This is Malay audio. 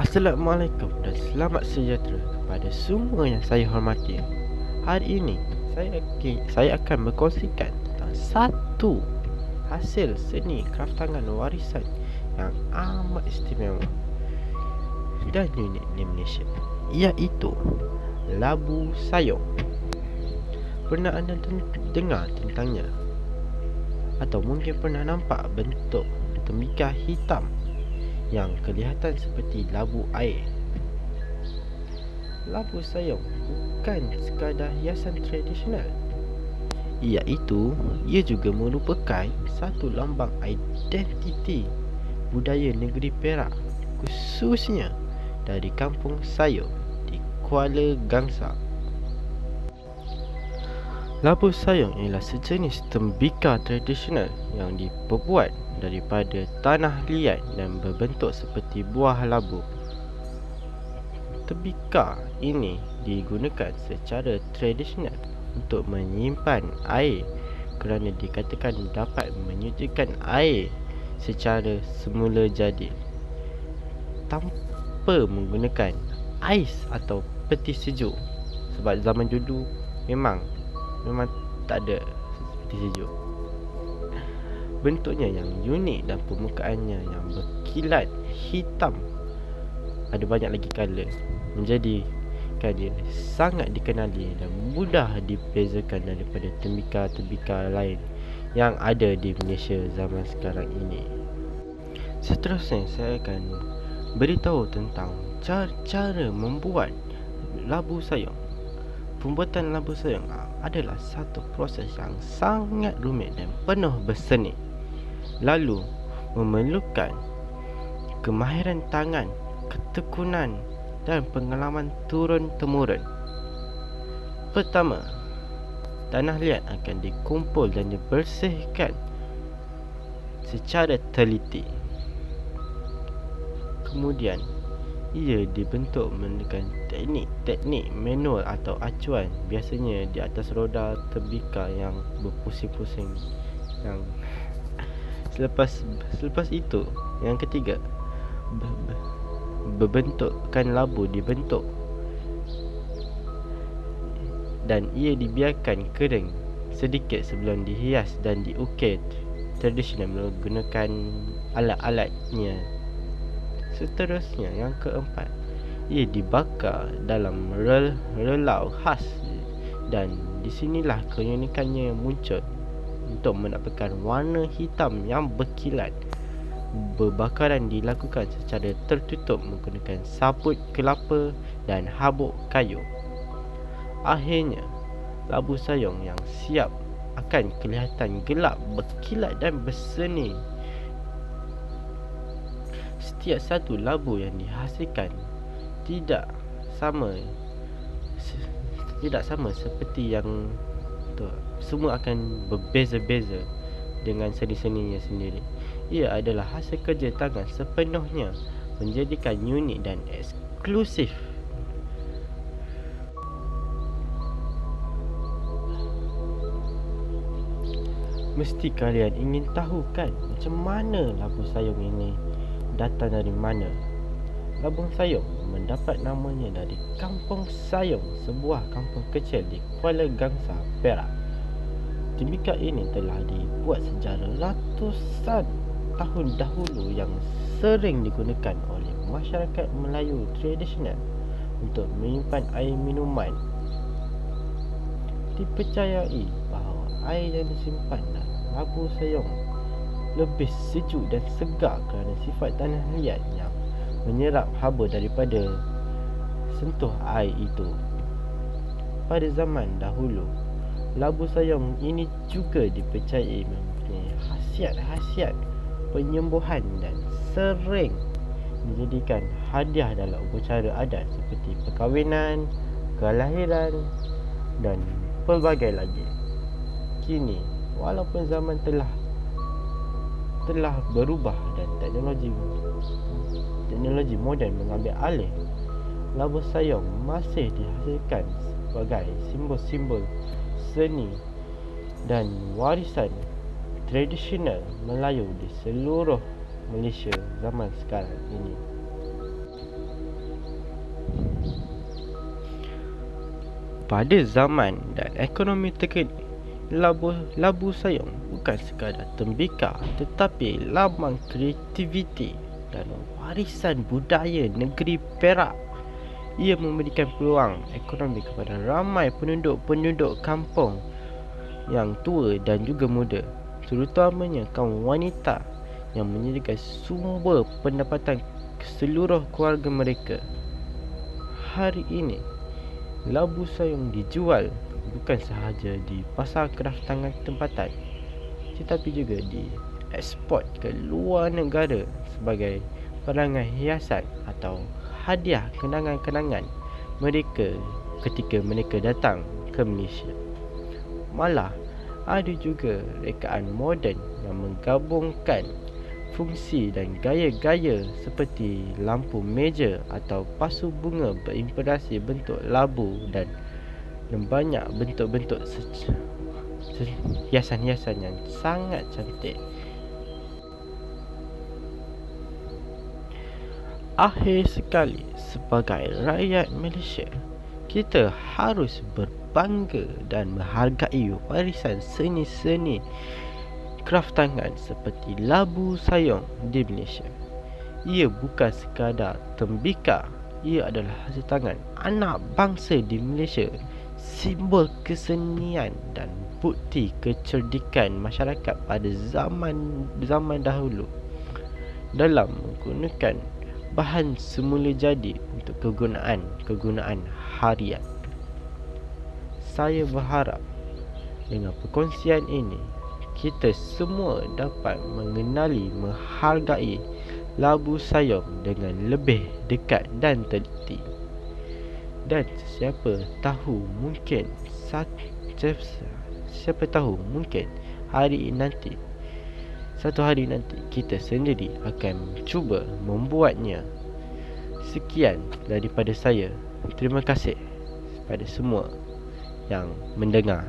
Assalamualaikum dan selamat sejahtera kepada semua yang saya hormati. Hari ini saya akan, saya akan berkongsikan tentang satu hasil seni kraftangan warisan yang amat istimewa dan unik di Malaysia iaitu labu sayong. Pernah anda dengar tentangnya? Atau mungkin pernah nampak bentuk tembikar hitam yang kelihatan seperti labu air. Labu sayong bukan sekadar hiasan tradisional. Iaitu, ia juga merupakan satu lambang identiti budaya negeri Perak khususnya dari kampung Sayong di Kuala Gangsa. Labu sayong ialah sejenis tembikar tradisional yang diperbuat daripada tanah liat dan berbentuk seperti buah labu. Tembikar ini digunakan secara tradisional untuk menyimpan air kerana dikatakan dapat menyucikan air secara semula jadi tanpa menggunakan ais atau peti sejuk sebab zaman dulu memang memang tak ada peti sejuk. Bentuknya yang unik dan permukaannya yang berkilat hitam. Ada banyak lagi color Menjadikan dia sangat dikenali dan mudah dibezakan daripada tembikar-tembikar lain Yang ada di Malaysia zaman sekarang ini. Seterusnya saya akan beritahu tentang cara-cara membuat labu sayang Pembuatan labu sayang adalah satu proses yang sangat rumit dan penuh berseni lalu memerlukan kemahiran tangan, ketekunan dan pengalaman turun-temurun. Pertama, tanah liat akan dikumpul dan dibersihkan secara teliti. Kemudian, ia dibentuk menggunakan teknik-teknik manual atau acuan. Biasanya di atas roda tembikar yang berpusing-pusing. Yang Selepas selepas itu yang ketiga berbentukkan labu dibentuk. Dan ia dibiarkan kering sedikit sebelum dihias dan diukir tradisional menggunakan alat-alatnya. Seterusnya yang keempat ia dibakar dalam rel relau khas dan disinilah keunikannya muncul untuk mendapatkan warna hitam yang berkilat. Berbakaran dilakukan secara tertutup menggunakan sabut kelapa dan habuk kayu. Akhirnya, labu sayong yang siap akan kelihatan gelap, berkilat dan berseni. Setiap satu labu yang dihasilkan tidak sama tidak sama seperti yang tu semua akan berbeza-beza dengan seni-seninya sendiri. Ia adalah hasil kerja tangan sepenuhnya menjadikan unik dan eksklusif. Mesti kalian ingin tahu kan macam mana labu sayung ini datang dari mana? Labu sayung mendapat namanya dari Kampung Sayong, sebuah kampung kecil di Kuala Gangsa, Perak. Tembikar ini telah dibuat secara ratusan tahun dahulu yang sering digunakan oleh masyarakat Melayu tradisional untuk menyimpan air minuman. Dipercayai bahawa air yang disimpan dalam labu sayong lebih sejuk dan segar kerana sifat tanah liat yang menyerap haba daripada sentuh air itu. Pada zaman dahulu, labu sayang ini juga dipercayai mempunyai khasiat-khasiat penyembuhan dan sering dijadikan hadiah dalam upacara adat seperti perkahwinan, kelahiran dan pelbagai lagi. Kini, walaupun zaman telah telah berubah dan teknologi teknologi moden mengambil alih labu sayong masih dihasilkan sebagai simbol-simbol seni dan warisan tradisional Melayu di seluruh Malaysia zaman sekarang ini. Pada zaman dan ekonomi terkini, labu, labu sayung bukan sekadar tembikar tetapi lambang kreativiti dan warisan budaya negeri Perak. Ia memberikan peluang ekonomi kepada ramai penduduk-penduduk kampung yang tua dan juga muda, terutamanya kaum wanita yang menyediakan sumber pendapatan seluruh keluarga mereka. Hari ini, labu sayung dijual bukan sahaja di pasar kraftangan tempatan tetapi juga di ekspor ke luar negara sebagai perangai hiasan atau hadiah kenangan-kenangan mereka ketika mereka datang ke Malaysia. Malah ada juga rekaan moden yang menggabungkan fungsi dan gaya-gaya seperti lampu meja atau pasu bunga berimpresi bentuk labu dan dan banyak bentuk-bentuk hiasan-hiasan yang sangat cantik. Akhir sekali, sebagai rakyat Malaysia, kita harus berbangga dan menghargai warisan seni-seni kraft tangan seperti labu sayong di Malaysia. Ia bukan sekadar tembikar, ia adalah hasil tangan anak bangsa di Malaysia simbol kesenian dan bukti kecerdikan masyarakat pada zaman zaman dahulu dalam menggunakan bahan semula jadi untuk kegunaan kegunaan harian. Saya berharap dengan perkongsian ini kita semua dapat mengenali menghargai labu sayong dengan lebih dekat dan teliti dan siapa tahu mungkin siapa tahu mungkin hari nanti satu hari nanti kita sendiri akan cuba membuatnya sekian daripada saya. Terima kasih kepada semua yang mendengar